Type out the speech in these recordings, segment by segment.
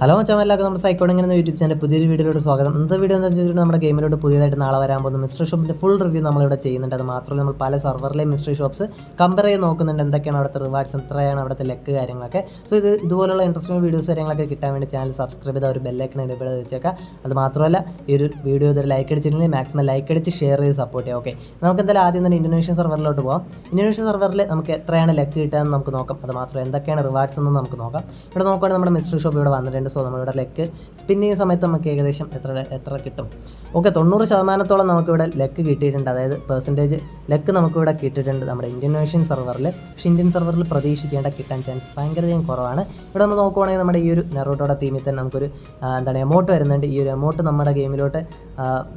Hello മച്ചാൻ എല്ലാവർക്കും നമ്മുടെ സൈക്കോഡ് എന്ന യൂട്യൂബ് ചാനൽ പുതിയൊരു വീഡിയോയിലോട്ട് സ്വാഗതം. ഇന്നത്തെ വീഡിയോ എന്താ വെച്ചിട്ടുണ്ടെങ്കിൽ നമ്മുടെ ഗെയിമിലോട്ട് പുതിയതായിട്ട് നാളെ വരാൻ പോകുന്ന മിസ്റ്റർ ഷോപ്പിന്റെ ഫുൾ റിവ്യൂ നമ്മളിവിടെ ചെയ്യുന്നുണ്ട്. അത് മാത്രമല്ല നമ്മൾ പല സർവറിലെ മിസ്റ്ററി ഷോപ്പ്സ് കമ്പയർ ചെയ്ത് നോക്കുന്നുണ്ട് എന്തൊക്കെയാണ് അവിടുത്തെ റിവാർഡ്സ് എത്രയാണ് അവിടുത്തെ ലെക്ക് കാര്യങ്ങളൊക്കെ. സോ ഇത് ഇതുപോലുള്ള ഇൻട്രസ്റ്റിംഗ് വീഡിയോസ് കാര്യങ്ങളൊക്കെ കിട്ടാൻ വേണ്ടി ചാനൽ സബ്സ്ക്രൈബ് ചെയ്ത് ഒരു ബെല്ലൈക്കൺ ചെയ്ത് വെച്ചേക്കാം അത് മാത്രമല്ല ഈ ഒരു വീഡിയോ ഇതൊരു ലൈക്ക് അടിച്ചിട്ടുണ്ടെങ്കിൽ മാക്സിമം ലൈക്ക് അടിച്ച് ഷെയർ ചെയ്ത് സപ്പോർട്ട് ചെയ്യാം ഓക്കെ നമുക്ക് എന്തായാലും ആദ്യം തന്നെ ഇൻഡോനേഷ്യൻ സെർവറിലോട്ട് പോകാം ഇൻഡോനേഷ്യൻ സെർവറിൽ നമുക്ക് എത്രയാണ് ലെക്ക് കിട്ടുക എന്ന് നമുക്ക് നോക്കാം. അത് മാത്രമല്ല എന്തൊക്കെയാണ് റിവാർഡ്സ് എന്ന് നമുക്ക് നോക്കാം. ഇവിടെ നോക്കുകയാണെങ്കിൽ നമ്മുടെ മിസ്റ്ററി ഷോപ്പ് ഇവിടെ വന്നിട്ടുണ്ട്. സോ നമ്മളിവിടെ ലെക്ക് സ്പിൻ ചെയ്യുന്ന സമയത്ത് നമുക്ക് ഏകദേശം എത്ര എത്ര കിട്ടും? ഓക്കെ തൊണ്ണൂറ് ശതമാനത്തോളം നമുക്കിവിടെ ലെക്ക് കിട്ടിയിട്ടുണ്ട്. അതായത് പെർസെന്റേജ് ലെക്ക് നമുക്കിവിടെ കിട്ടിയിട്ടുണ്ട് നമ്മുടെ ഇന്ത്യൻ ഇന്തോനേഷ്യൻ സെർവറിൽ പക്ഷേ ഇന്ത്യൻ സെർവറിൽ പ്രതീക്ഷിക്കേണ്ട കിട്ടാൻ ചാൻസ് ഭയങ്കരധികം കുറവാണ്. ഇവിടെ നമ്മൾ നോക്കുവാണെങ്കിൽ നമ്മുടെ ഈ ഒരു നെറോട്ടോടെ തീമിൽ തന്നെ നമുക്കൊരു എന്താണ് എമൗണ്ട് വരുന്നുണ്ട്. ഈ ഒരു എമൗണ്ട് നമ്മുടെ ഗെയിമിലോട്ട്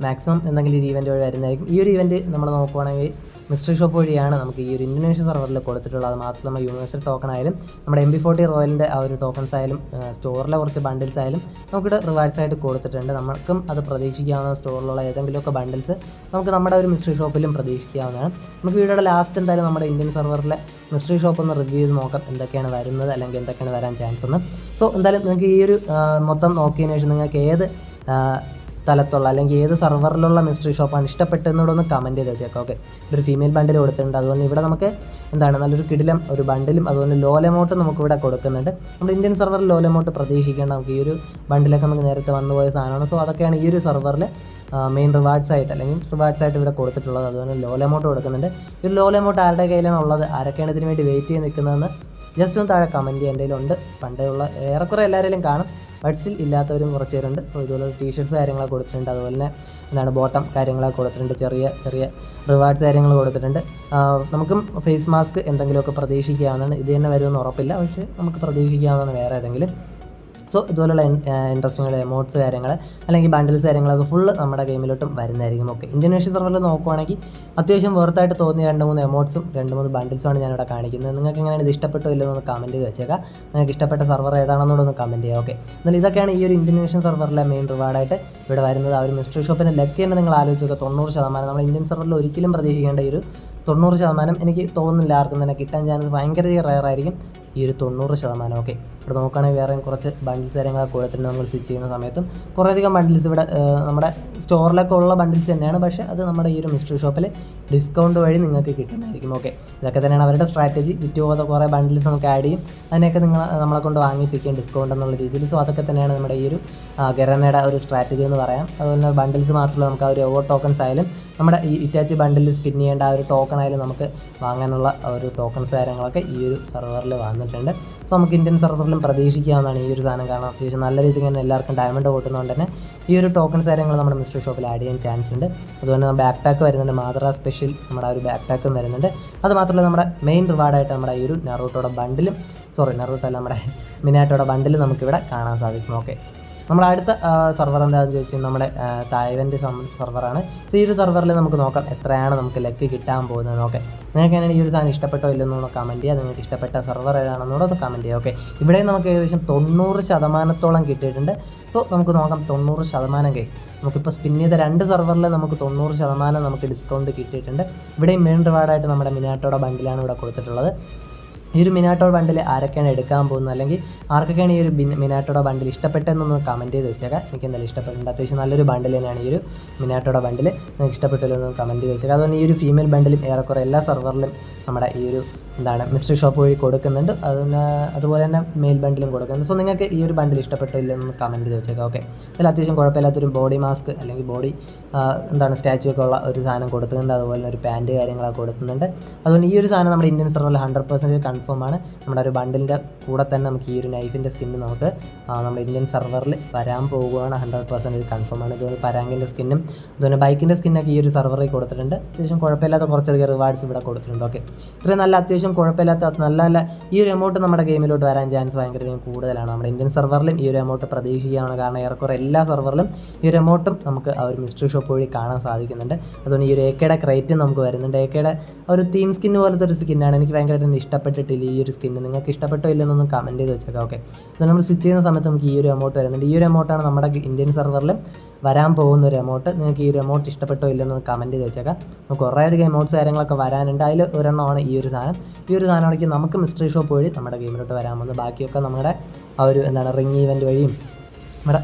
മാക്സിമം എന്തെങ്കിലും ഒരു ഈവന്റ് വഴി വരുന്നതായിരിക്കും. ഈ ഒരു ഈവന്റ് നമ്മൾ നോക്കുവാണെങ്കിൽ മിസ്റ്ററി ഷോപ്പ് വഴിയാണ് നമുക്ക് ഈ ഒരു ഇന്തോനേഷ്യൻ സെർവറിൽ കൊടുത്തിട്ടുള്ളത്. അത് മാത്രമല്ല യൂണിവേഴ്സൽ ടോക്കൺ ആയാലും നമ്മുടെ എം ബി ഫോർട്ടി റോയലിന്റെ ആ ഒരു ടോക്കൺസ് ആയാലും സ്റ്റോറിലെ കുറച്ച് ബണ്ടിൽസ് ആയാലും നമുക്കിവിടെ റിവാർഡ്സ് ആയിട്ട് കൊടുത്തിട്ടുണ്ട്. നമുക്കും അത് പ്രതീക്ഷിക്കാവുന്ന സ്റ്റോറിലുള്ള ഏതെങ്കിലുമൊക്കെ ബണ്ടിൽസ് നമുക്ക് നമ്മുടെ ഒരു മിസ്റ്ററി ഷോപ്പിലും പ്രതീക്ഷിക്കാവുന്നതാണ്. നമുക്ക് വീഡിയോയുടെ ലാസ്റ്റ് എന്തായാലും നമ്മുടെ ഇന്ത്യൻ സെർവറിലെ മിസ്റ്ററി ഷോപ്പ് ഒന്ന് റിവ്യൂ ചെയ്ത് നോക്കാം. എന്തൊക്കെയാണ് വരുന്നത് അല്ലെങ്കിൽ എന്തൊക്കെയാണ് വരാൻ ചാൻസ് എന്ന്. സോ എന്തായാലും നിങ്ങൾക്ക് ഈ ഒരു മൊത്തം നോക്കിയതിന് ശേഷം നിങ്ങൾക്ക് ഏത് സ്ഥലത്തുള്ള അല്ലെങ്കിൽ ഏത് സെർവറിലുള്ള മിസ്റ്ററി ഷോപ്പാണ് ഇഷ്ടപ്പെട്ടതെന്നൂടെ ഒന്ന് കമന്റ് ചെയ്ത് വെച്ചേക്കാം ഓക്കെ ഒരു ഫീമെയിൽ ബണ്ടിൽ കൊടുത്തിട്ടുണ്ട്. അതുകൊണ്ട് ഇവിടെ നമുക്ക് എന്താണ് നല്ലൊരു കിടിലം ഒരു ബണ്ടിലും അതുപോലെ ലോ നമുക്കിവിടെ കൊടുക്കുന്നുണ്ട്. നമ്മുടെ ഇന്ത്യൻ സെർവറിൽ ലോ എമൗണ്ട് പ്രതീക്ഷിക്കേണ്ട നമുക്ക് ഈ ഒരു ബണ്ടിലൊക്കെ നമുക്ക് നേരത്തെ വന്നുപോയ സാധനമാണ്. സോ അതൊക്കെയാണ് ഈ ഒരു സെർവറിൽ മെയിൻ റിവാർഡ്സ് ആയിട്ട് അല്ലെങ്കിൽ റിവാർഡ്സ് ആയിട്ട് ഇവിടെ കൊടുത്തിട്ടുള്ളത്. അതുപോലെ ലോ എമൗണ്ട് കൊടുക്കുന്നുണ്ട്. ഒരു ലോ എമൗണ്ട് ആരുടെ കയ്യിലാണ് ഉള്ളത് ആരൊക്കെയാണ് ഇതിനു വേണ്ടി വെയിറ്റ് ചെയ്ത് നിൽക്കുന്നതെന്ന് ജസ്റ്റ് ഒന്ന് താഴെ കമന്റ് ചെയ്യേണ്ടതിലുണ്ട് കയ്യിലുണ്ട്. പണ്ടേ ഉള്ള ഏറെക്കുറെ എല്ലാവരെയും കാണും. ബഡ്സിൽ ഇല്ലാത്തവരും കുറച്ച് പേരുണ്ട്. സോ ഇതുപോലെ ടീഷർട്ട്സ് കാര്യങ്ങളൊക്കെ കൊടുത്തിട്ടുണ്ട്. അതുപോലെ തന്നെ എന്താണ് ബോട്ടം കാര്യങ്ങളൊക്കെ കൊടുത്തിട്ടുണ്ട്. ചെറിയ ചെറിയ റിവാർഡ്സ് കാര്യങ്ങൾ കൊടുത്തിട്ടുണ്ട്. നമുക്കും ഫേസ് മാസ്ക് എന്തെങ്കിലുമൊക്കെ പ്രതീക്ഷിക്കാവുന്നതാണ്. ഇത് തന്നെ വരുമെന്ന് ഉറപ്പില്ല. പക്ഷേ നമുക്ക് പ്രതീക്ഷിക്കാവുന്നതാണ് വേറെ ഏതെങ്കിലും. സോ ഇതുപോലുള്ള ഇൻട്രസ്റ്റിംഗ് എമൗണ്ട്സ് കാര്യങ്ങൾ അല്ലെങ്കിൽ ബണ്ടിൽസ് കാര്യങ്ങളൊക്കെ ഫുള്ള് നമ്മുടെ ഗെയിമിലോട്ടും വരുന്നതായിരിക്കും. ഓക്കെ ഇന്തോനേഷ്യൻ സെർവറിൽ നോക്കുവാണെങ്കിൽ അത്യാവശ്യം വെറുത്തായിട്ട് തോന്നിയ രണ്ട് മൂന്ന് എമൗണ്ട്സും രണ്ട് മൂന്ന് ബണ്ടിൽസുമാണ് ഞാനിവിടെ കാണിക്കുന്നത്. നിങ്ങൾക്ക് എങ്ങനെയാണ് ഇത് ഇഷ്ടപ്പെട്ടോ ഇല്ലെന്ന് ഒന്ന് കമന്റ് ചെയ്ത് വെച്ചേക്കാം. നിങ്ങൾക്ക് ഇഷ്ടപ്പെട്ട സെർവർ ഏതാണെന്നൂടെ ഒന്ന് കമന്റ് ചെയ്യാം. ഓക്കെ എന്നാൽ ഇതൊക്കെയാണ് ഈ ഒരു ഇൻഡോനേഷ്യൻ സെർവറിലെ മെയിൻ റിവാർഡായിട്ട് ഇവിടെ വരുന്നത്. ആ ഒരു മിസ്റ്ററി ഷോപ്പിന്റെ ലക്ക് തന്നെ നിങ്ങൾ ആലോചിച്ച് നോക്കുക തൊണ്ണൂറ് ശതമാനം. നമ്മൾ ഇന്ത്യൻ സെർവറിൽ ഒരിക്കലും പ്രതീക്ഷിക്കേണ്ട ഒരു തൊണ്ണൂറ് ശതമാനം എനിക്ക് തോന്നുന്നില്ല. ആർക്കും തന്നെ കിട്ടാൻ ചാൻസ് ഭയങ്കര റയർ ആയിരിക്കും. ഈ ഒരു തൊണ്ണൂറ് ശതമാനം ഓക്കെ ഇവിടെ നോക്കുകയാണെങ്കിൽ വേറെയും കുറച്ച് ബണ്ടിൽസ് കാര്യങ്ങളൊക്കെ കൊടുത്തിട്ടുണ്ട് നമ്മൾ സ്വിച്ച് ചെയ്യുന്ന സമയത്തും കുറേയധികം ബണ്ടിൽസ് ഇവിടെ നമ്മുടെ സ്റ്റോറിലൊക്കെ ഉള്ള ബണ്ടിൽസ് തന്നെയാണ്. പക്ഷേ അത് നമ്മുടെ ഈ ഒരു മിസ്റ്ററി ഷോപ്പിൽ ഡിസ്കൗണ്ട് വഴി നിങ്ങൾക്ക് കിട്ടുന്നതായിരിക്കും. ഓക്കെ ഇതൊക്കെ തന്നെയാണ് അവരുടെ സ്ട്രാറ്റജി വിറ്റ് പോകാതെ കുറേ ബണ്ടിൽസ് നമുക്ക് ആഡ് ചെയ്യും. അതിനെയൊക്കെ നിങ്ങൾ നമ്മളെ കൊണ്ട് വാങ്ങിപ്പിക്കുകയും ഡിസ്കൗണ്ട് എന്നുള്ള രീതിയിൽ. സോ അതൊക്കെ തന്നെയാണ് നമ്മുടെ ഈ ഒരു ഗരനയുടെ ഒരു സ്ട്രാറ്റജി എന്ന് പറയാം. അതുപോലെ തന്നെ ബണ്ടിൽസ് മാത്രമല്ല നമുക്ക് ആ ഒരു ഓവർ ടോക്കൺസ് ആയാലും നമ്മുടെ ഈ ഇറ്റാച്ചി ബണ്ടിൽ സ്പിൻ ചെയ്യേണ്ട ആ ഒരു ടോക്കൺ ആയാലും നമുക്ക് വാങ്ങാനുള്ള ഒരു ടോക്കൺസ് കാര്യങ്ങളൊക്കെ ഈ ഒരു സെർവറിൽ വന്നിട്ടുണ്ട്. സോ നമുക്ക് ഇന്ത്യൻ സെർവറിലും പ്രതീക്ഷിക്കാവുന്നതാണ് ഈ ഒരു സാധനം. കാരണം അത്യാവശ്യം നല്ല രീതിയിൽ തന്നെ എല്ലാവർക്കും ഡയമണ്ട് കൂട്ടുന്നതുകൊണ്ട് തന്നെ ഈ ഒരു ടോക്കൺസ് കാര്യങ്ങൾ നമ്മുടെ മിസ്റ്റർ ഷോപ്പിൽ ആഡ് ചെയ്യാൻ ചാൻസ് ഉണ്ട്. അതുപോലെ തന്നെ ബാക്ക് പാക്ക് വരുന്നുണ്ട്. മാതൃ സ്പെഷ്യൽ നമ്മുടെ ആ ഒരു ബാക്ക് പാക്കും വരുന്നുണ്ട്. അത് മാത്രമല്ല നമ്മുടെ മെയിൻ റിവാർഡായിട്ട് നമ്മുടെ ഈ ഒരു നെറൂട്ടോടെ ബണ്ടിലും സോറി നെറോട്ടോ അല്ല നമ്മുടെ മിനാട്ടോടെ ബണ്ടിലും നമുക്കിവിടെ കാണാൻ സാധിക്കും. ഓക്കെ നമ്മുടെ അടുത്ത സെർവർ എന്താണെന്ന് ചോദിച്ചാൽ നമ്മുടെ തായ്വന്റെ സെർവറാണ് സോ ഈ ഒരു സെർവറിൽ നമുക്ക് നോക്കാം എത്രയാണ് നമുക്ക് ലക്ക് കിട്ടാൻ പോകുന്നത്. നോക്കാം നിങ്ങൾക്ക് എങ്ങനെ ഈ ഒരു സാധനം ഇഷ്ടപ്പെട്ടോ ഇല്ലെന്നൊന്ന് കമന്റ് ചെയ്യുക നിങ്ങൾക്ക് ഇഷ്ടപ്പെട്ട സെർവർ ഏതാണെന്നോട് കമന്റ് ചെയ്യുക ഓക്കെ ഇവിടെ നമുക്ക് ഏകദേശം തൊണ്ണൂറ് ശതമാനത്തോളം കിട്ടിയിട്ടുണ്ട്. സോ നമുക്ക് നോക്കാം തൊണ്ണൂറ് ശതമാനം കേസ് നമുക്കിപ്പോൾ സ്പിൻ ചെയ്ത രണ്ട് സെർവറിൽ നമുക്ക് തൊണ്ണൂറ് ശതമാനം നമുക്ക് ഡിസ്കൗണ്ട് കിട്ടിയിട്ടുണ്ട്. ഇവിടെയും മെയിൻ റിവാർഡായിട്ട് നമ്മുടെ മിനാട്ടോടെ ബണ്ടിലാണ് ഇവിടെ കൊടുത്തിട്ടുള്ളത്. ഈ ഒരു മിനാട്ടോ ബണ്ടിൽ ആരൊക്കെയാണ് എടുക്കാൻ പോകുന്നത്? അല്ലെങ്കിൽ ആർക്കൊക്കെയാണ് ഈ ഒരു മിനാട്ടോടെ ബണ്ടിൽ ഇഷ്ടപ്പെട്ടതെന്നൊന്ന് കമന്റ് ചെയ്ത് വെച്ചേക്കാം. എനിക്ക് എന്തായാലും ഇഷ്ടപ്പെട്ടിട്ടുണ്ട്. അത്യാവശ്യം നല്ലൊരു ബണ്ടിൽ തന്നെയാണ് ഈ ഒരു മിനാട്ടോടെ ബണ്ടിൽ നിങ്ങൾക്ക് ഇഷ്ടപ്പെട്ടില്ലോ എന്ന് കമന്റ് ചെയ്ത് വെച്ചേക്കാം. അതുകൊണ്ട് ഈ ഒരു ഫീമെയിൽ ബണ്ടിലും ഏറെക്കുറെ എല്ലാ സെർവറിലും നമ്മുടെ ഈ ഒരു എന്താണ് മിസ്റ്റർ ഷോപ്പ് വഴി കൊടുക്കുന്നുണ്ട്. അതുപോലെ അതുപോലെ തന്നെ മെയിൽ ബണ്ടിലും കൊടുക്കുന്നുണ്ട്. സോ നിങ്ങൾക്ക് ഈ ഒരു ബണ്ടിൽ ഇഷ്ടപ്പെട്ടില്ലെന്ന് കമന്റ് ചെയ്ത് വെച്ചേക്കാം. ഓക്കെ അതിൽ അത്യാവശ്യം കുഴപ്പമില്ലാത്തൊരു ബോഡി മാസ്ക് അല്ലെങ്കിൽ ബോഡി എന്താണ് സ്റ്റാച്ചു ഒക്കെ ഉള്ള ഒരു സാധനം കൊടുക്കുന്നുണ്ട് അതുപോലെ ഒരു പാന്റ് കാര്യങ്ങളൊക്കെ കൊടുക്കുന്നുണ്ട് അതുകൊണ്ട് ഈ ഒരു സാധനം നമ്മുടെ ഇന്ത്യൻ സെർവറിൽ ഹൺഡ്രഡ് പെർസെന്റേജ് കൺഫേം ആണ്. നമ്മുടെ ഒരു ബണ്ടിന്റെ കൂടെ തന്നെ നമുക്ക് ഈ ഒരു നൈഫിന്റെ സ്കിന്ന് നമുക്ക് നമ്മുടെ ഇന്ത്യൻ സെർവറിൽ വരാൻ പോകുകയാണ് ഹൺഡ്രഡ് പെർസെന്റ് കൺഫേം ആണ്. ഇതുപോലെ പരാങ്കിന്റെ സ്കിന്നും അതുപോലെ ബൈക്കിന്റെ സ്കിന്നൊക്കെ ഈ ഒരു സെർവറിൽ കൊടുത്തിട്ടുണ്ട്. അത്യാവശ്യം കുഴപ്പമില്ലാത്ത കുറച്ചധികം റിവാർഡ്സ് ഇവിടെ കൊടുത്തിട്ടുണ്ട്. ഓക്കെ ഇത്രയും നല്ല അത്യാവശ്യം കുഴപ്പമില്ലാത്ത നല്ല നല്ല ഈ ഒരു എമൗണ്ട് നമ്മുടെ ഗെയിമിലോട്ട് വരാൻ ചാൻസ് ഭയങ്കര കൂടുതലാണ്. നമ്മുടെ ഇന്ത്യൻ സെർവറിലും ഈ ഒരു എമൗണ്ട് പ്രതീക്ഷിക്കുകയാണ് കാരണം ഏറെക്കുറെ എല്ലാ സെർവറിലും ഈ ഒരു എമൗണ്ടും നമുക്ക് ആ ഒരു മിസ്റ്ററി ഷോപ്പ് വഴി കാണാൻ സാധിക്കുന്നുണ്ട്. അതുകൊണ്ട് ഈ ഒരു എക്കയുടെ ക്രൈറ്റും നമുക്ക് വരുന്നുണ്ട്. എക്കയുടെ ഒരു തീം സ്കിൻ പോലത്തെ ഒരു സ്കിന്നാണ് എനിക്ക് ഭയങ്കരമായിട്ട് ഇഷ്ടപ്പെട്ടിട്ടില്ല ഈ ഒരു സ്കിന്ന്. നിങ്ങൾക്ക് ഇഷ്ടപ്പെട്ടോ ഇല്ലെന്നൊന്ന് കമന്റ് ചെയ്ത് വെച്ചേക്കാം ഓക്കെ അപ്പോൾ നമ്മൾ സ്വിച്ച് ചെയ്യുന്ന സമയത്ത് നമുക്ക് ഈ ഒരു എമൗണ്ട് വരുന്നുണ്ട്. ഈ ഒരു എമൗണ്ടാണ് നമ്മുടെ ഇന്ത്യൻ സെർവറിൽ വരാൻ പോകുന്ന ഒരു എമൗണ്ട് നിങ്ങൾക്ക് ഈ ഒരു എമൗണ്ട് ഇഷ്ടപ്പെട്ടോ ഇല്ലെന്ന് കമന്റ് ചെയ്ത് വെച്ചേക്കാം. നമുക്ക് കുറേയധികം എമൗണ്ട്സ് കാര്യങ്ങളൊക്കെ വരാനുണ്ട്. അതിൽ ഒരെണ്ണമാണ് ഈ ഒരു സാധനം. ഈ ഒരു സാധനമാണെങ്കിൽ നമുക്ക് മിസ്റ്ററി ഷോപ്പ് വഴി നമ്മുടെ ഗെയിമിലോട്ട് വരാൻ പോകുന്നത് ബാക്കിയൊക്കെ നമ്മുടെ ആ ഒരു എന്താണ് റിംഗ് ഈവന്റ് വഴിയും നമ്മുടെ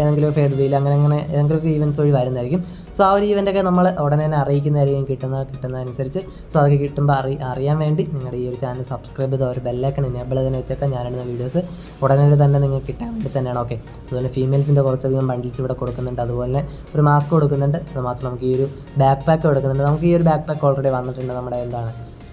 ഏതെങ്കിലും ഫെയർ വീൽ അങ്ങനെ അങ്ങനെ ഏതെങ്കിലും ഈവന്റ്സ് വഴി വരുന്നതായിരിക്കും. സോ ആ ഒരു ഈവന്റൊക്കെ നമ്മൾ ഉടനെ തന്നെ അറിയിക്കുന്നതായിരിക്കും കിട്ടുന്ന കിട്ടുന്നതനുസരിച്ച് സോ അതൊക്കെ കിട്ടുമ്പോൾ അറി അറിയാൻ വേണ്ടി നിങ്ങളുടെ ഈ ഒരു ചാനൽ സബ്സ്ക്രൈബ് ചെയ്ത് ഒരു ബെല്ലൈക്കൺ എനേബിൾ തന്നെ വെച്ചൊക്കെ. ഞാനിടുന്ന വീഡിയോസ് ഉടനെ തന്നെ നിങ്ങൾക്ക് കിട്ടാൻ വേണ്ടി തന്നെയാണ്. ഓക്കെ അതുപോലെ ഫീമെയിൽസിന്റെ കുറച്ചധികം ബണ്ടിൽസ് ഇവിടെ കൊടുക്കുന്നുണ്ട്. അതുപോലെ ഒരു മാസ്ക് കൊടുക്കുന്നുണ്ട്. അത് മാത്രം നമുക്ക് ഈ ഒരു ബാക്ക് പാക്ക് കൊടുക്കുന്നുണ്ട്. നമുക്ക് ഈ ഒരു ബാക്ക് പാക്ക് ഓൾറെഡി വന്നിട്ടുണ്ട് നമ്മുടെ എന്താണ്?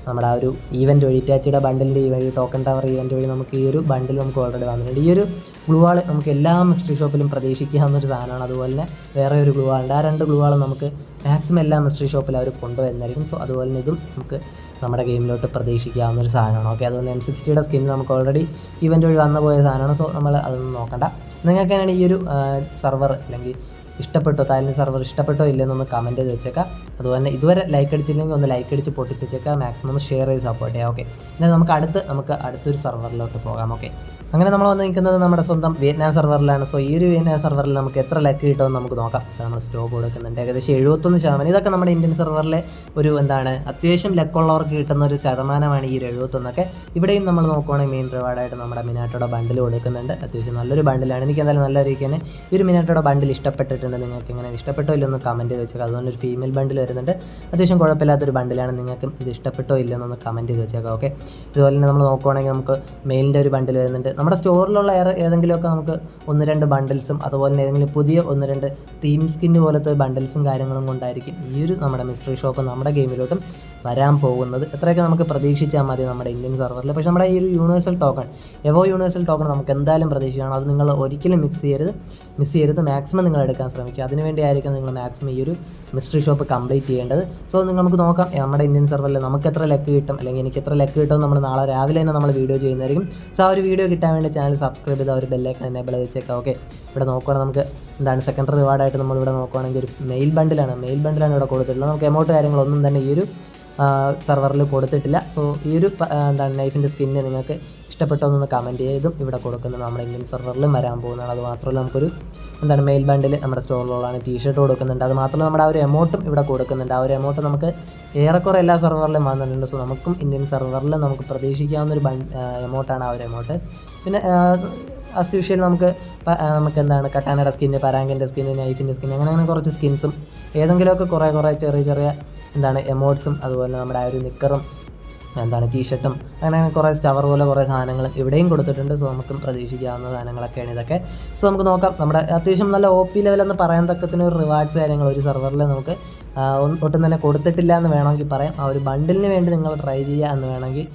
നമ്മുടെ ആ ഒരു ഈവന്റ് വഴി ഇറ്റാച്ചിയുടെ ബണ്ടിലിന്റെ ഈ വഴി ടോക്കൺ ടവർ ഈവന്റ് വഴി നമുക്ക് ഈ ഒരു ബണ്ടിൽ നമുക്ക് ഓൾറെഡി വന്നിട്ടുണ്ട്. ഈ ഒരു ഗ്ലൂ വാൾ നമുക്ക് എല്ലാ മിസ്റ്ററി ഷോപ്പിലും പ്രതീക്ഷിക്കാവുന്ന ഒരു സാധനമാണ്. അതുപോലെ തന്നെ വേറെ ഒരു ഗ്ലൂ വാളുണ്ട് ആ രണ്ട് ഗ്ലൂ വാൾ നമുക്ക് മാക്സിമം എല്ലാ മിസ്റ്ററി ഷോപ്പിൽ അവർ കൊണ്ടുവരുന്നതായിരിക്കും. സോ അതുപോലെ തന്നെ ഇതും നമുക്ക് നമ്മുടെ ഗെയിമിലോട്ട് പ്രതീക്ഷിക്കാവുന്ന ഒരു സാധനമാണ്. ഓക്കെ അതുപോലെ എം സിക്സ്റ്റിയുടെ സ്കിൻ നമുക്ക് ഓൾറെഡി ഇവന്റ് വഴി വന്ന പോയ സാധനമാണ്. സോ നമ്മൾ അതൊന്നും നോക്കണ്ട. നിങ്ങൾക്ക് തന്നെയാണ് ഈ ഒരു സെർവർ അല്ലെങ്കിൽ ഇഷ്ടപ്പെട്ടോ താലിന് സർവർ ഇഷ്ടപ്പെട്ടോ ഇല്ലെന്നൊന്ന് കമന്റ് ചെയ്ത് വെച്ചേക്കാം. അതുപോലെ ഇതുവരെ ലൈക്ക് അടിച്ചില്ലെങ്കിൽ ഒന്ന് ലൈക്ക് അടിച്ച് പൊട്ടിച്ച് വെച്ചേക്കാം. മാക്സിമം ഒന്ന് ഷെയർ ചെയ്ത് സപ്പോർട്ട് ചെയ്യാം ഓക്കെ എന്നാൽ നമുക്ക് അടുത്ത് നമുക്ക് അടുത്തൊരു സർവറിലോട്ട് പോകാം ഓക്കെ അങ്ങനെ നമ്മൾ വന്ന് നിൽക്കുന്നത് നമ്മുടെ സ്വന്തം വിയറ്റ്നാം സെർവറിലാണ്. സോ ഈ ഒരു വിയറ്റ്നാം സെർവറിൽ നമുക്ക് എത്ര ലക്ക് കിട്ടുമെന്ന് നമുക്ക് നോക്കാം. നമ്മൾ സ്റ്റോ കൊടുക്കുന്നുണ്ട് ഏകദേശം എഴുപത്തൊന്ന് ശതമാനം. ഇതൊക്കെ നമ്മുടെ ഇന്ത്യൻ സെർവറിലെ ഒരു എന്താണ് അത്യാവശ്യം ലക്കുള്ളവർക്ക് കിട്ടുന്ന ഒരു ശതമാനമാണ് ഈ ഒരു എഴുപത്തൊന്നൊക്കെ. ഇവിടെയും നമ്മൾ നോക്കുവാണെങ്കിൽ മെയിൻ റിവാർഡായിട്ട് നമ്മുടെ മിനാട്ടോടെ ബണ്ടിൽ കൊടുക്കുന്നുണ്ട്. അത്യാവശ്യം നല്ലൊരു ബണ്ടിലാണ് എനിക്ക് എന്തായാലും നല്ല രീതിക്ക് തന്നെ ഈ ഒരു മിനാട്ടോടെ ബണ്ടിൽ ഇഷ്ടപ്പെട്ടിട്ടുണ്ട്. നിങ്ങൾക്ക് ഇങ്ങനെ ഇഷ്ടപ്പെട്ടോ ഇല്ലെന്ന് കമന്റ് ചെയ്ത് വെച്ചേക്കാം. അതുകൊണ്ട് ഒരു ഫീമെയിൽ ബണ്ടിൽ വരുന്നുണ്ട്. അത്യാവശ്യം കുഴപ്പമില്ലാത്തൊരു ബണ്ടിലാണ് നിങ്ങൾക്കും ഇത് ഇഷ്ടപ്പെട്ടോ ഇല്ലെന്നൊന്ന് കമന്റ് ചെയ്ത് വെച്ചേക്കാം ഓക്കെ ഇതുപോലെ തന്നെ നമ്മൾ നോക്കുവാണെങ്കിൽ നമുക്ക് മെയിലിന്റെ ഒരു ബണ്ടിൽ വരുന്നുണ്ട്. നമ്മുടെ സ്റ്റോറിലുള്ള ഏതെങ്കിലുമൊക്കെ നമുക്ക് ഒന്ന് രണ്ട് ബണ്ടിൽസും അതുപോലെ തന്നെ ഏതെങ്കിലും പുതിയ ഒന്ന് രണ്ട് തീം സ്കിന്ന് പോലത്തെ ബണ്ടിൽസും കാര്യങ്ങളും കൊണ്ടായിരിക്കും ഈ ഒരു നമ്മുടെ മിസ്റ്ററി ഷോപ്പ് നമ്മുടെ ഗെയിമിലോട്ടും വരാൻ പോകുന്നത്. എത്രയൊക്കെ നമുക്ക് പ്രതീക്ഷിച്ചാൽ മതി നമ്മുടെ ഇന്ത്യൻ സെർവറിൽ പക്ഷേ നമ്മുടെ ഈ ഒരു universal token Evo universal token നമുക്ക് എന്തായാലും പ്രതീക്ഷിക്കണം. അത് നിങ്ങൾ ഒരിക്കലും മിക്സ് ചെയ്യരുത്. മിസ് ചെയ്യരുത്. മാക്സിമം നിങ്ങൾ എടുക്കാൻ ശ്രമിക്കുക. അതിനുവേണ്ടി ആയിരിക്കും നിങ്ങൾ മാക്സിമം ഈ ഒരു മിസ്റ്ററി ഷോപ്പ് കംപ്ലീറ്റ് ചെയ്യേണ്ടത്. സോ നിങ്ങൾ നമുക്ക് നോക്കാം. നമ്മുടെ ഇന്ത്യൻ സെർവറിൽ നമുക്ക് എത്ര ലക്ക് കിട്ടും? അല്ലെങ്കിൽ എനിക്ക് എത്ര ലക്ക് കിട്ടും? നമ്മൾ നാളെ രാവിലെ തന്നെ നമ്മൾ വീഡിയോ ചെയ്യുന്നതായിരിക്കും. സോ ആ ഒരു വീഡിയോ കിട്ടാൻ വേണ്ടി ചാനൽ സബ്സ്ക്രൈബ് ചെയ്ത് ഒരു ബെല്ലൈക്കൺ എനേബിൾ വെച്ചേക്കാം. ഓക്കെ ഇവിടെ നോക്കുകയാണെങ്കിൽ നമുക്ക് എന്താണ് സെക്കൻഡറി റിവാർഡായിട്ട് നമ്മൾ ഇവിടെ നോക്കുകയാണെങ്കിൽ ഒരു മെയിൽ ബണ്ടിലാണ് മെയിൽ ബണ്ടിലാണ് ഇവിടെ കൊടുത്തിട്ടുള്ളത്. നമുക്ക് എമൗണ്ട് കാര്യങ്ങളൊന്നും തന്നെ ഈ ഒരു സെർവറിൽ കൊടുത്തിട്ടില്ല. സോ ഈ ഒരു എന്താണ് നൈഫിന്റെ സ്കിന്ന് നിങ്ങൾക്ക് ഇഷ്ടപ്പെട്ടോ എന്നൊന്ന് കമന്റ് ചെയ്തും. ഇവിടെ കൊടുക്കുന്നത് നമ്മുടെ ഇന്ത്യൻ സെർവറിലും വരാൻ പോകുന്നതാണ്. അത് മാത്രമല്ല നമുക്കൊരു എന്താണ് മെയിൽ ബാൻഡിൽ നമ്മുടെ സ്റ്റോറിലുള്ളതാണ് ടീ ഷർട്ട് കൊടുക്കുന്നുണ്ട്. അത് മാത്രമല്ല നമ്മുടെ ആ ഒരു എമൗണ്ടും ഇവിടെ കൊടുക്കുന്നുണ്ട്. ആ ഒരു എമൗണ്ട് നമുക്ക് ഏറെക്കുറെ എല്ലാ സെർവറിലും വന്നിട്ടുണ്ട്. സോ നമുക്കും ഇന്ത്യൻ സെർവറിൽ നമുക്ക് പ്രതീക്ഷിക്കാവുന്ന ഒരു എമൗണ്ടാണ് ആ ഒരു എമൗണ്ട് പിന്നെ ആസ് യൂഷ്വൽ നമുക്ക് നമുക്ക് എന്താണ് കട്ടാനയുടെ സ്കിന്ന് പരാങ്കിന്റെ സ്കിന്ന് നൈഫിന്റെ സ്കിന്ന് അങ്ങനെ അങ്ങനെ കുറച്ച് സ്കിൻസും ഏതെങ്കിലുമൊക്കെ കുറേ കുറേ ചെറിയ ചെറിയ എന്താണ് എമോട്ട്സും അതുപോലെ നമ്മുടെ ആ ഒരു നിക്കറും എന്താണ് ടീഷർട്ടും അങ്ങനെ കുറേ സ്റ്റവർ പോലെ കുറേ സാധനങ്ങൾ ഇവിടെയും കൊടുത്തിട്ടുണ്ട്. സോ നമുക്കും പ്രതീക്ഷിക്കാവുന്ന സാധനങ്ങളൊക്കെയാണ് ഇതൊക്കെ. സോ നമുക്ക് നോക്കാം. നമ്മുടെ അത്യാവശ്യം നല്ല ഒ പി ലെവൽ എന്ന് പറയാൻ തക്കത്തിന് ഒരു റിവാർഡ്സ് കാര്യങ്ങൾ ഒരു സെർവറിൽ നമുക്ക് ഒട്ടും തന്നെ കൊടുത്തിട്ടില്ല എന്ന് വേണമെങ്കിൽ പറയാം. ആ ഒരു ബണ്ടിലിന് വേണ്ടി നിങ്ങൾ ട്രൈ ചെയ്യുക എന്ന് വേണമെങ്കിൽ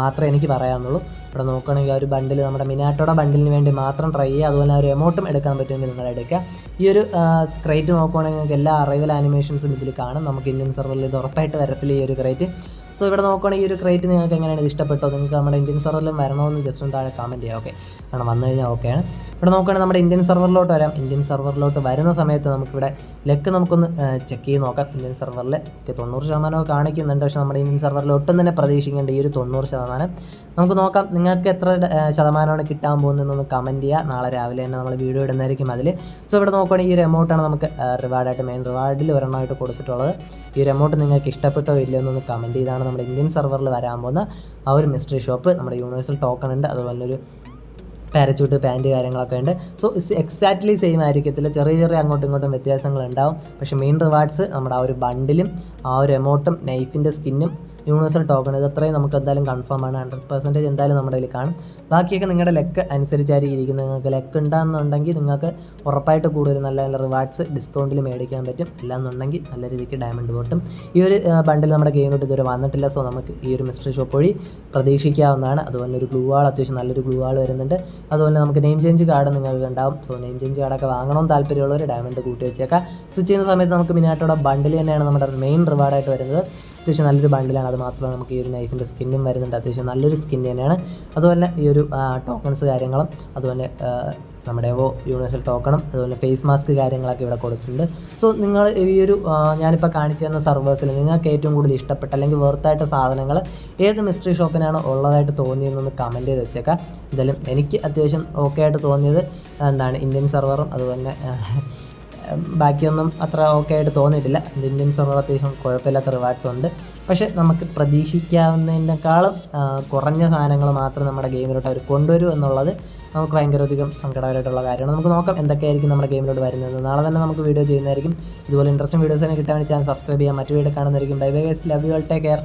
മാത്രമേ എനിക്ക് പറയാനുള്ളൂ. ഇവിടെ നോക്കുകയാണെങ്കിൽ ആ ഒരു ബണ്ടിൽ നമ്മുടെ മിനാട്ടോടെ ബണ്ടിലിന് വേണ്ടി മാത്രം ട്രൈ ചെയ്യുക. അതുപോലെ ആ ഒരു എമൗണ്ടും എടുക്കാൻ പറ്റുമെങ്കിൽ നിങ്ങൾ എടുക്കുക. ഈ ഒരു ക്രേറ്റ് നോക്കുകയാണെങ്കിൽ നിങ്ങൾക്ക് എല്ലാ അറൈവൽ ആനിമേഷൻസും ഇതിൽ കാണും. നമുക്ക് ഇന്ത്യൻ സെർവറിൽ ഇത് ഉറപ്പായിട്ട് വരത്തില്ല ഈ ഒരു ക്രേറ്റ് സോ ഇവിടെ നോക്കുകയാണെങ്കിൽ ഈ ഒരു ക്രേറ്റ് നിങ്ങൾക്ക് എങ്ങനെയാണ് ഇത് ഇഷ്ടപ്പെട്ടോ നിങ്ങൾക്ക് നമ്മുടെ ഇന്ത്യൻ സെർവറിലും വരണമെന്ന് ജസ്റ്റ് ഒന്ന് താഴെ കമന്റ് ചെയ്യാം ഓക്കെ കാരണം വന്നു കഴിഞ്ഞാൽ ഓക്കെയാണ്. ഇവിടെ നോക്കുകയാണെങ്കിൽ നമ്മുടെ ഇന്ത്യൻ സെർവറിലോട്ട് വരാം. ഇന്ത്യൻ സെർവറിലോട്ട് വരുന്ന സമയത്ത് നമുക്കിവിടെ ലെക്ക് നമുക്കൊന്ന് ചെക്ക് ചെയ്ത് നോക്കാം. ഇന്ത്യൻ സെർവറിൽ തൊണ്ണൂറ് ശതമാനമൊക്കെ കാണിക്കുന്നുണ്ട്. പക്ഷേ നമ്മുടെ ഇന്ത്യൻ സെർവറിൽ ഒട്ടും തന്നെ പ്രതീക്ഷിക്കേണ്ട ഈ ഒരു തൊണ്ണൂറ് ശതമാനം. നമുക്ക് നോക്കാം നിങ്ങൾക്ക് എത്ര ശതമാനമാണ് കിട്ടാൻ പോകുന്നതെന്നൊന്ന് കമന്റ് ചെയ്യുക. നാളെ രാവിലെ തന്നെ നമ്മൾ വീഡിയോ ഇടുന്നതായിരിക്കും അതിൽ സോ ഇവിടെ നോക്കുകയാണെങ്കിൽ ഈ ഒരു എമൗണ്ടാണ് നമുക്ക് റിവാർഡായിട്ട് മെയിൻ റിവാർഡിൽ ഒരെണ്ണമായിട്ട് കൊടുത്തിട്ടുള്ളത്. ഈ ഒരു എമൗണ്ട് നിങ്ങൾക്ക് ഇഷ്ടപ്പെട്ടോ ഇല്ലയോ എന്നൊന്ന് കമന്റ് ചെയ്താണ് നമ്മുടെ ഇന്ത്യൻ സെർവറിൽ വരാൻ പോകുന്ന ആ ഒരു മിസ്റ്ററി ഷോപ്പ് നമ്മുടെ യൂണിവേഴ്സൽ ടോക്കൺ ഉണ്ട്. അതുപോലെ പാരച്ചൂട്ട് പാന്റ് കാര്യങ്ങളൊക്കെ ഉണ്ട്. സോ എക്സാക്ട്ലി സെയിം ആയിരിക്കത്തില്ല. ചെറിയ ചെറിയ അങ്ങോട്ടും ഇങ്ങോട്ടും വ്യത്യാസങ്ങൾ ഉണ്ടാവും പക്ഷേ മെയിൻ റിവാർഡ്സ് നമ്മുടെ ആ ഒരു ബണ്ടിലും ആ ഒരു എമൗണ്ടും നൈഫിന്റെ സ്കിന്നും യൂണിവേഴ്സൽ ടോക്കൺ ഇത് അത്രയും നമുക്ക് എന്തായാലും കൺഫേം ആണ്. ഹൺഡ്രഡ് പെർസെന്റേജ് എന്തായാലും നമ്മുടെ കയ്യിൽ കാണും. ബാക്കിയൊക്കെ നിങ്ങളുടെ ലെക്ക് അനുസരിച്ചായിരിക്കും ഇരിക്കുന്നത് നിങ്ങൾക്ക് ലെക്ക് ഉണ്ടാകുന്നുണ്ടെങ്കിൽ നിങ്ങൾക്ക് ഉറപ്പായിട്ട് കൂടുതൽ നല്ല നല്ല റിവാർഡ്സ് ഡിസ്കൗണ്ടിൽ മേടിക്കാൻ പറ്റും. അല്ലാന്നുണ്ടെങ്കിൽ നല്ല രീതിക്ക് ഡയമണ്ട് ബോട്ടും ഈ ഒരു ബണ്ടിൽ നമ്മുടെ ഗെയിമിലോട്ട് ഇതുവരെ വന്നിട്ടില്ല. സോ നമുക്ക് ഈ ഒരു മിസ്റ്ററി ഷോപ്പ് വഴി പ്രതീക്ഷിക്കാവുന്നതാണ്. അതുപോലെ ഒരു ഗ്ലൂ ആൾ അത്യാവശ്യം നല്ലൊരു ഗ്ലൂ ആൾ വരുന്നുണ്ട്. അതുപോലെ നമുക്ക് നെയിം ചേഞ്ച് കാർഡ് നിങ്ങൾക്ക് ഉണ്ടാവും. സോ നെയിം ചേഞ്ച് കാർഡൊക്കെ വാങ്ങണമെന്ന് താല്പര്യമുള്ളവർ ഡയമണ്ട് കൂട്ടി വെച്ചേക്കാം. സ്വിച്ച് ചെയ്യുന്ന സമയത്ത് നമുക്ക് മിനാട്ടോടെ ബണ്ടിൽ തന്നെയാണ് നമ്മുടെ മെയിൻ റിവാർഡായിട്ട് വരുന്നത്. അത്യാവശ്യം നല്ലൊരു ബണ്ടിലാണ് അത് മാത്രമല്ല നമുക്ക് ഈ ഒരു നൈഫിന്റെ സ്കിന്നും വരുന്നുണ്ട്. അത്യാവശ്യം നല്ലൊരു സ്കിൻ തന്നെയാണ്. അതുപോലെ ഈ ഒരു ടോക്കൺസ് കാര്യങ്ങളും അതുപോലെ നമ്മുടെ ഓ യൂണിവേഴ്സൽ ടോക്കണും അതുപോലെ ഫേസ് മാസ്ക് കാര്യങ്ങളൊക്കെ ഇവിടെ കൊടുത്തിട്ടുണ്ട്. സോ നിങ്ങൾ ഈ ഒരു ഞാനിപ്പോൾ കാണിച്ചു തന്ന സർവേഴ്സിൽ നിങ്ങൾക്ക് ഏറ്റവും കൂടുതൽ ഇഷ്ടപ്പെട്ട അല്ലെങ്കിൽ വെറുതായിട്ട് സാധനങ്ങൾ ഏത് മിസ്റ്ററി ഷോപ്പിനാണ് ഉള്ളതായിട്ട് തോന്നിയതെന്നൊന്ന് കമന്റ് ചെയ്ത് വെച്ചേക്കാം. എന്തായാലും എനിക്ക് അത്യാവശ്യം ഓക്കെ ആയിട്ട് തോന്നിയത് എന്താണ് ഇന്ത്യൻ സെർവറും അതുപോലെ ബാക്കിയൊന്നും അത്ര ഓക്കെ ആയിട്ട് തോന്നിയിട്ടില്ല. ഇന്ത്യൻ സർവർ അത്യാവശ്യം കുഴപ്പമില്ലാത്ത റിവാർഡ്സ് ഉണ്ട്. പക്ഷേ നമുക്ക് പ്രതീക്ഷിക്കാവുന്നതിനേക്കാളും കുറഞ്ഞ സാധനങ്ങൾ മാത്രം നമ്മുടെ ഗെയിമിലോട്ട് അവർ കൊണ്ടുവരും എന്നുള്ളത് നമുക്ക് ഭയങ്കരധികം സങ്കടകരമായിട്ടുള്ള കാര്യമാണ്. നമുക്ക് നോക്കാം എന്തൊക്കെയായിരിക്കും നമ്മുടെ ഗെയിമിലോട്ട് വരുന്നത്. നാളെ തന്നെ നമുക്ക് വീഡിയോ ചെയ്യുന്നതായിരിക്കും. ഇതുപോലെ ഇൻട്രസ്റ്റിംഗ് വീഡിയോസിനെ കിട്ടാൻ വേണ്ടി ചാനൽ സബ്സ്ക്രൈബ് ചെയ്യാം മറ്റു video കാണുന്നതായിരിക്കും. Bye bye guys love you all take care